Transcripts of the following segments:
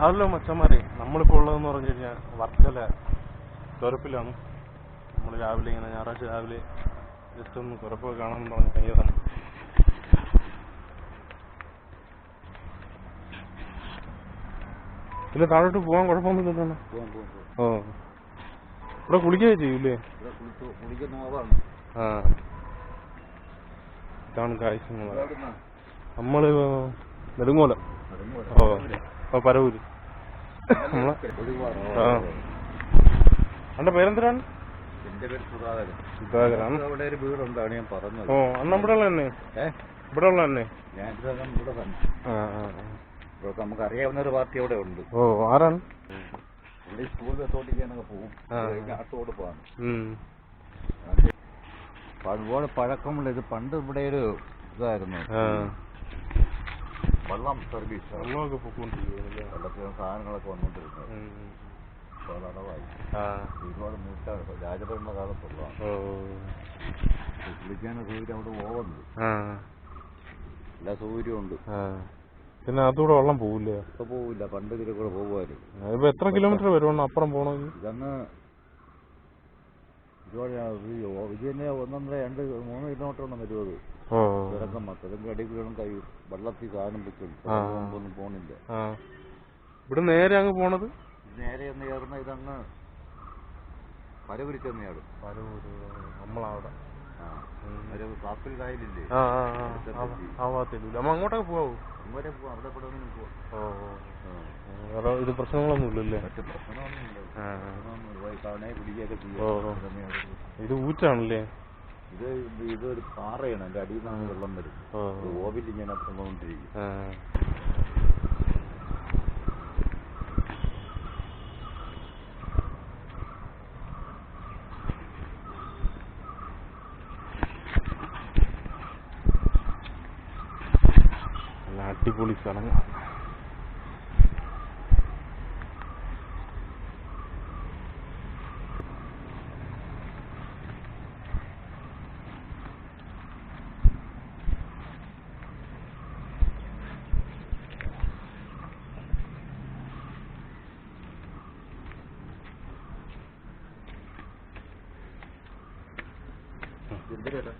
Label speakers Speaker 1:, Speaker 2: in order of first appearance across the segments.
Speaker 1: അതല്ലോ മച്ചന്മാരെ നമ്മളിപ്പോൾ ഉള്ളതെന്ന് പറഞ്ഞു കഴിഞ്ഞാൽ വർക്കല തുരപ്പിലാണ്. നമ്മൾ രാവിലെ ഇങ്ങനെ ഞായറാഴ്ച രാവിലെ ജസ്റ്റ് ഒന്ന് തുറപ്പൊക്കെ കാണാമെന്ന് പറഞ്ഞ് കഴിഞ്ഞതാണ് ഇല്ല താഴോട്ട് പോകാൻ കുഴപ്പമൊന്നുമില്ലല്ലോ
Speaker 2: പോവാം, പോവാം, പോവാം.
Speaker 1: ഓ. ഇവിടെ കുളിക്കുകയോ ചെയ്യൂലേ ആ. ഇതാണ് കാഴ്ച? നമ്മൾ. നെടുങ്ങോല. ഓ. ഓ പരവൂര് നമ്മളെ. ആ. അന്റെ പേരെന്തിനാണ്?
Speaker 2: എന്റെ പേര് സുധാകരൻ.
Speaker 1: സുധാകരാണ്
Speaker 2: അവിടെ ഒരു വീടുണ്ടാണ് ഞാൻ പറഞ്ഞത്.
Speaker 1: ഓ അന്ന് ഇവിടെ ഉള്ള തന്നെ? ഇവിടെ ഉള്ള തന്നെ?
Speaker 2: ഞാൻ ഇവിടെ തന്നെ
Speaker 1: ആ ആ.
Speaker 2: ഇവിടെ നമുക്ക് അറിയാവുന്ന ഒരു പാർട്ടി അവിടെ ഉണ്ട്.
Speaker 1: ഓ ആരാണ്?
Speaker 2: പുള്ളി സ്കൂളിൽ എത്തോട്ടിക്കാനൊക്കെ പോകും. നാട്ടോട് പോകാൻ. ഒരുപാട് പഴക്കമുള്ള ഇത് പണ്ട് ഇവിടെ ഒരു ഇതായിരുന്നു. വള്ളം സർവീസ്
Speaker 1: വെള്ളമൊക്കെ പൊക്കോണ്ടിരിക്കുന്നു
Speaker 2: വെള്ളത്തിന് സാധനങ്ങളൊക്കെ വന്നുകൊണ്ടിരുന്നത് ഒരുപാട് രാജഭരണ കുളിക്കാനും സൗകര്യം അവിടെ പോകുന്നുണ്ട് എല്ലാ സൗകര്യവും ഉണ്ട്.
Speaker 1: ആ. പിന്നെ അതുകൂടെ വെള്ളം പോവില്ല?
Speaker 2: ഇപ്പൊ പോവില്ല. പണ്ട് ഇതിലെ കൂടെ പോകുമായിരുന്നു.
Speaker 1: ഇപ്പൊ എത്ര കിലോമീറ്റർ വരുവാണോ അപ്പുറം പോണെങ്കിൽ
Speaker 2: ഇതന്ന് ഒരുപാട് ഇത് തന്നെ ഒന്നൊന്നര രണ്ട് മൂന്ന് കിലോമീറ്റർ ഉണ്ടെന്ന്
Speaker 1: വരുവത്
Speaker 2: ഇറക്കം മാത്രം അടി അടിയിൽ കൈ വെള്ളത്തിൽ സാധനം വെക്കും. ഒന്നും പോണില്ല.
Speaker 1: ഇവിടെ നേരെ അങ്ങ് പോണത്?
Speaker 2: നേരെ ഒന്ന് കയറുന്ന ഇതങ്ങ് പരവരിച്ചെന്ന് ചാടും
Speaker 1: പരപുരി നമ്മളവിടെ.
Speaker 2: കാപ്പിൽ കായലില്ലേ?
Speaker 1: അങ്ങോട്ടൊക്കെ പോവോ?
Speaker 2: അങ്ങോട്ടേ പോവാം. അവിടെ ഒന്നും പോവാം.
Speaker 1: ഇത് പ്രശ്നങ്ങളൊന്നും ഇല്ലല്ലേ
Speaker 2: പ്രശ്നമൊന്നും.
Speaker 1: ഇത് ഊറ്റാണല്ലേ?
Speaker 2: ഇത് ഇത് ഇതൊരു പാറയാണ്. അതിന്റെ അടിയിൽ നിന്നാണ് വെള്ളം വരും
Speaker 1: ഓ
Speaker 2: ഓവിൽ ഇങ്ങനെ
Speaker 1: നല്ല അടിപൊളി സ്ഥലങ്ങൾ
Speaker 2: എന്തിനാ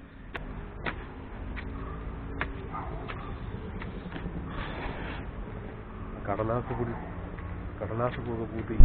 Speaker 1: കടലാസ് കൂടി കടലാസ് പൂക്കെ പൂട്ടി